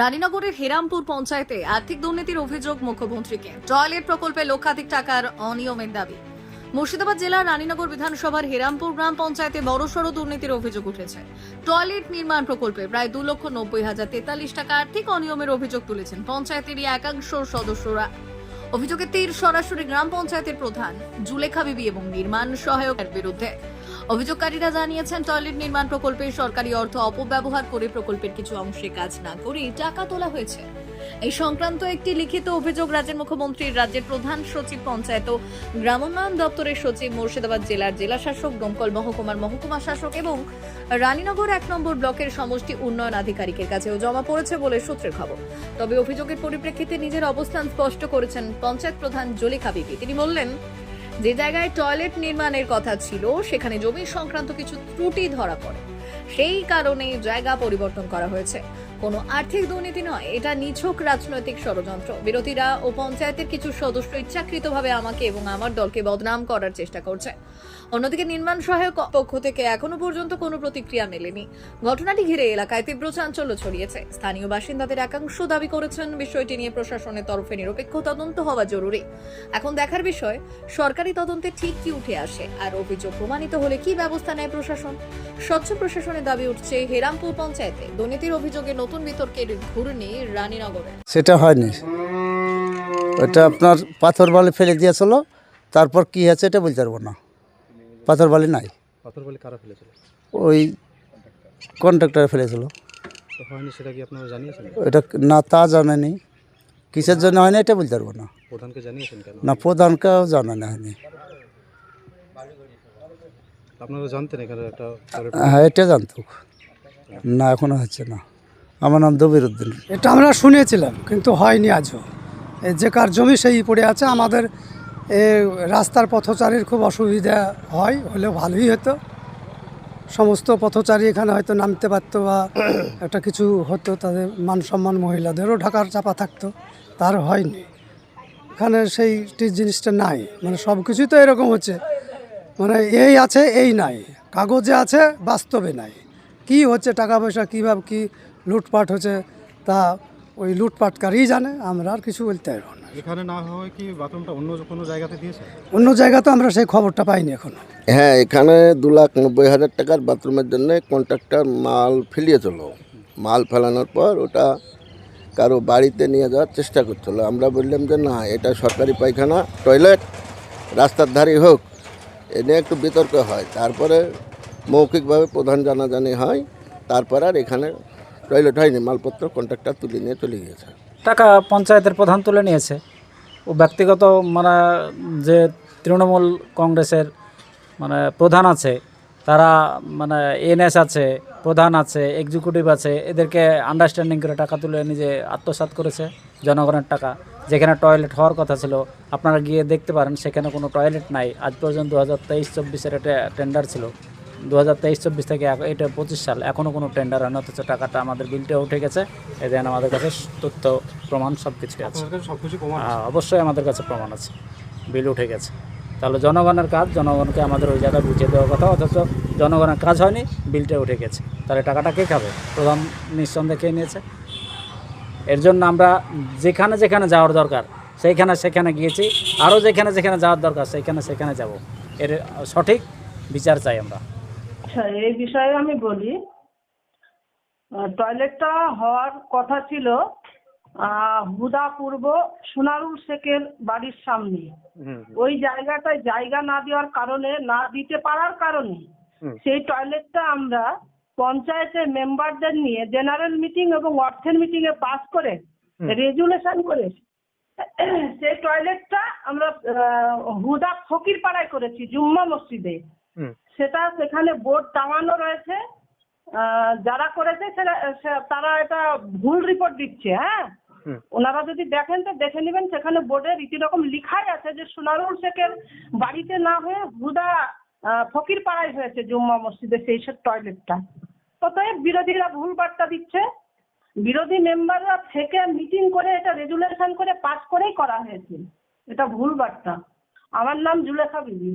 রানীনগরের হেরামপুর পঞ্চায়েতে আর্থিক দুর্নীতির অভিযোগ মুখ্যমন্ত্রীকে। টয়লেট প্রকল্পে লক্ষাধিক টাকার অনিয়মের দাবি। মুর্শিদাবাদ জেলার রানীনগর বিধানসভার হেরামপুর গ্রাম পঞ্চায়েতে বড়সড় দুর্নীতির অভিযোগ উঠেছে। টয়লেট নির্মাণ প্রকল্পে প্রায় দু লক্ষ নব্বই হাজার তেতাল্লিশ টাকা আর্থিক অনিয়মের অভিযোগ তুলেছেন পঞ্চায়েতেরই একাংশ সদস্যরা। অভিযোগের তীর সরাসরি গ্রাম পঞ্চায়েতের প্রধান, জুলেখা বিবি এবং নির্মাণ সহায়কের বিরুদ্ধে। অভিযোগকারীরা জানিয়েছেন, টয়লেট নির্মাণ প্রকল্পে সরকারি অর্থ অপব্যবহার করে প্রকল্পের কিছু অংশে কাজ না করে টাকা তোলা হয়েছে। এই সংক্রান্ত একটি লিখিত অভিযোগ রাজ্যের মুখ্যমন্ত্রীর রাজ্যের প্রধান সচিব পঞ্চায়েত ও গ্রামোন্নয়ন দপ্তরের সচিব মুর্শিদাবাদ জেলার জেলা শাসক দমকল মহকুমার মহকুমা শাসক এবং রানীনগর এক নম্বর ব্লকের সমষ্টি উন্নয়ন আধিকারিকের কাছেও জমা পড়েছে বলে সূত্রের খবর। তবে অভিযোগের পরিপ্রেক্ষিতে নিজের অবস্থান স্পষ্ট করেছেন পঞ্চায়েত প্রধান জলিখা বিবি। তিনি বললেন যে জায়গায় টয়লেট নির্মাণের কথা ছিল সেখানে জমি সংক্রান্ত কিছু ত্রুটি ধরা পড়ে। সেই কারণে জায়গা পরিবর্তন করা হয়েছে। কোনো আর্থিক দুর্নীতি নয়, এটা নিছক রাজনৈতিক ষড়যন্ত্র। বিরোধীরা ও পঞ্চায়েতের কিছু সদস্য ইচ্ছাকৃতভাবে আমাকে এবং আমার দলকে বদনাম করার চেষ্টা করছে। অন্যদিকে নির্মাণ সহায়ক পক্ষ থেকে এখনও পর্যন্ত কোনো প্রতিক্রিয়া মেলেনি। ঘটনাটি ঘিরে এলাকায় তীব্র চাঞ্চল্য ছড়িয়েছে। স্থানীয় বাসিন্দাদের একাংশ দাবি করেছেন, বিষয়টি নিয়ে প্রশাসনের তরফে নিরপেক্ষ তদন্ত হওয়া জরুরি। এখন দেখার বিষয়, সরকারি তদন্তে ঠিক কি উঠে আসে, আর অভিযোগ প্রমাণিত হলে কি ব্যবস্থা নেয় প্রশাসন? স্বচ্ছ প্রশাসনের দাবি উঠছে হেরামপুর পঞ্চায়েতে। দুর্নীতির অভিযোগে নতুন বিতর্কের ঘূর্ণি রানীনগরে। সেটা হয়নি। ওটা আপনার পাথর বালি ফেলে দিয়েছিল তারপর কি হয়েছে এটা বলতে পারব না। পাথর বালি নাই। পাথর বলে কারা ফেলেছিল? ওই কন্ট্রাক্টর ফেলেছিল। তো হয়নি সেটা কি আপনারা জানিয়েছেন? এটা না তা জানেনি। কিসের জন্য হয়নি এটা বলতে পারব না। প্রধানকে জানিয়েছেন কেন? না প্রধানকেও জানানো হয়নি। আপনারা জানতেন এখানে একটা হ্যাঁ এটা জানতো। না এখনও হচ্ছে না। আমার নাম দবির উদ্দিন এটা আমরা শুনেছিলাম কিন্তু হয়নি আজও। এই যে কার জমি সেই পড়ে আছে। আমাদের এ রাস্তার পথচারীর খুব অসুবিধা হয় হলেও ভালোই হতো। সমস্ত পথচারী এখানে হয়তো নামতে পারতো বা একটা কিছু হতো তাদের মান সম্মান মহিলাদেরও ঢাকার চাপা থাকতো। তার হয়নি। এখানে সেই জিনিসটা নাই। মানে সব কিছুই তো এরকম হচ্ছে। মানে এই আছে এই নাই। কাগজে আছে বাস্তবে নাই। কি হচ্ছে টাকা পয়সা কীভাবে কী লুটপাট হচ্ছে তা ওই লুটপাটকারই জানে আমরা আর কিছু বলতে পারব না। এখানে না হয় কি বাথরুমটা অন্য কোনো জায়গাতে দিয়েছে? অন্য জায়গাতে আমরা সেই খবরটা পাইনি এখনও। হ্যাঁ এখানে দু লাখ নব্বই হাজার টাকার বাথরুমের জন্য কন্ট্রাক্টর মাল ফেলিয়ে ফেলিয়েছিল মাল ফেলানোর পর ওটা কারও বাড়িতে নিয়ে যাওয়ার চেষ্টা করছিল। আমরা বললাম যে না এটা সরকারি পায়খানা টয়লেট রাস্তার ধারে হোক। এ নিয়ে একটু বিতর্ক হয়। তারপরে মৌখিকভাবে প্রধান জানাজানি হয়। তারপর আর এখানে টয়লেট হয়নি, মালপত্র, কন্ট্রাক্টর তুলে নিয়ে চলে গিয়েছে। টাকা পঞ্চায়েতের প্রধান তুলে নিয়েছে। ও ব্যক্তিগত মানে যে তৃণমূল কংগ্রেসের মানে প্রধান আছে, তারা মানে এনএস আছে, প্রধান আছে, এক্সিকিউটিভ আছে, এদেরকে আন্ডারস্ট্যান্ডিং করে টাকা তুলে নিজে আত্মসাৎ করেছে জনগণের টাকা। যেখানে টয়লেট হওয়ার কথা ছিল আপনারা গিয়ে দেখতে পারেন সেখানে কোনো টয়লেট নাই। আজ পর্যন্ত দু হাজার তেইশ চব্বিশের একটা টেন্ডার ছিল। দু হাজার তেইশ চব্বিশ থেকে এটা পঁচিশ সাল এখনও কোনো টেন্ডার হয়নি অথচ টাকাটা আমাদের বিলটা উঠে গেছে। এদের আমাদের কাছে তথ্য প্রমাণ সব কিছু আছে? হ্যাঁ, অবশ্যই আমাদের কাছে প্রমাণ আছে। বিল উঠে গেছে। তাহলে জনগণের কাজ জনগণকে আমাদের ওই জায়গায় বুঝিয়ে দেওয়ার কথা অথচ জনগণের কাজ হয়নি বিলটা উঠে গেছে। তাহলে টাকাটা কে খাবে? প্রধান নিঃসন্দেহে খেয়ে নিয়েছে? এর জন্য আমরা যেখানে যেখানে যাওয়ার দরকার সেইখানে সেখানে গিয়েছি। আরও যেখানে যেখানে যাওয়ার দরকার সেইখানে সেখানে যাব। এর সঠিক বিচার চাই আমরা। আচ্ছা এই বিষয়ে আমি বলি টয়লেটটা হওয়ার কথা ছিল হুদা পূর্ব সোনারুল শেখের বাড়ির সামনে। ওই জায়গাটায় জায়গা না দেওয়ার কারণে না দিতে পারার কারণে সেই টয়লেটটা আমরা পঞ্চায়েতের মেম্বারদের নিয়ে জেনারেল মিটিং এবং অর্থের মিটিং এ পাস করে রেজুলেশন করে সেই টয়লেটটা আমরা হুদা ফকির পাড়ায় করেছি জুম্মা মসজিদে। সেটা সেখানে বোর্ড টাঙানো রয়েছে। যারা করেছে তারা এটা ভুল রিপোর্ট দিচ্ছে হ্যাঁ? ওনারা যদি দেখেন তো দেখে নেবেন সেখানে বোর্ডে রীতিরকম লিখাই আছে যে সোনারুল শেখের বাড়িতে না হয়ে হুদা ফকির পাড়ায় হয়েছে জুম্মা মসজিদে সেই সব টয়লেটটা। অতএব বিরোধীরা ভুল বার্তা দিচ্ছে। বিরোধী মেম্বাররা থেকে মিটিং করে এটা রেজুলেশন করে পাস করেই করা হয়েছে। এটা ভুল বার্তা। আমার নাম জুলেখা বিবি।